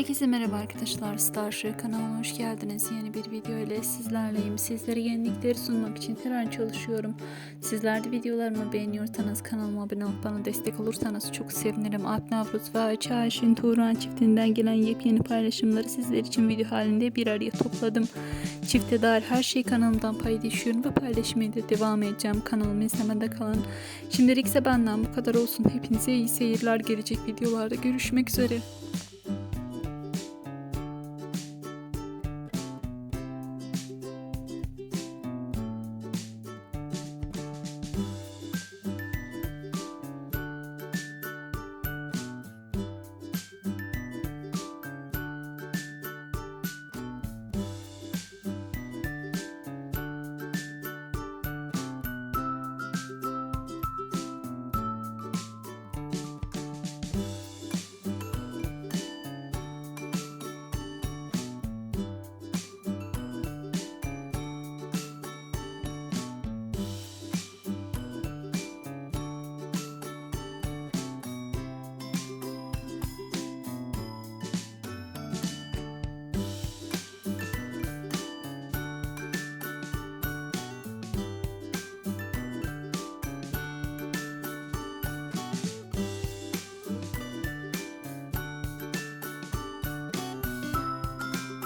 Herkese merhaba arkadaşlar. Starship kanalıma hoş geldiniz. Yeni bir video ile sizlerleyim. Sizlere yenilikleri sunmak için her an çalışıyorum. Sizler de videolarımı beğeniyorsanız kanalıma abone olup bana destek olursanız çok sevinirim. Alp Navruz ve Ayça Ayşin Turan çiftinden gelen yepyeni paylaşımları sizler için video halinde bir araya topladım. Çifte dair her şeyi kanalımdan paylaşıyorum ve paylaşmaya da devam edeceğim. Kanalımı izlemede kalın. Şimdilik ise benden bu kadar olsun. Hepinize iyi seyirler. Gelecek videolarda görüşmek üzere.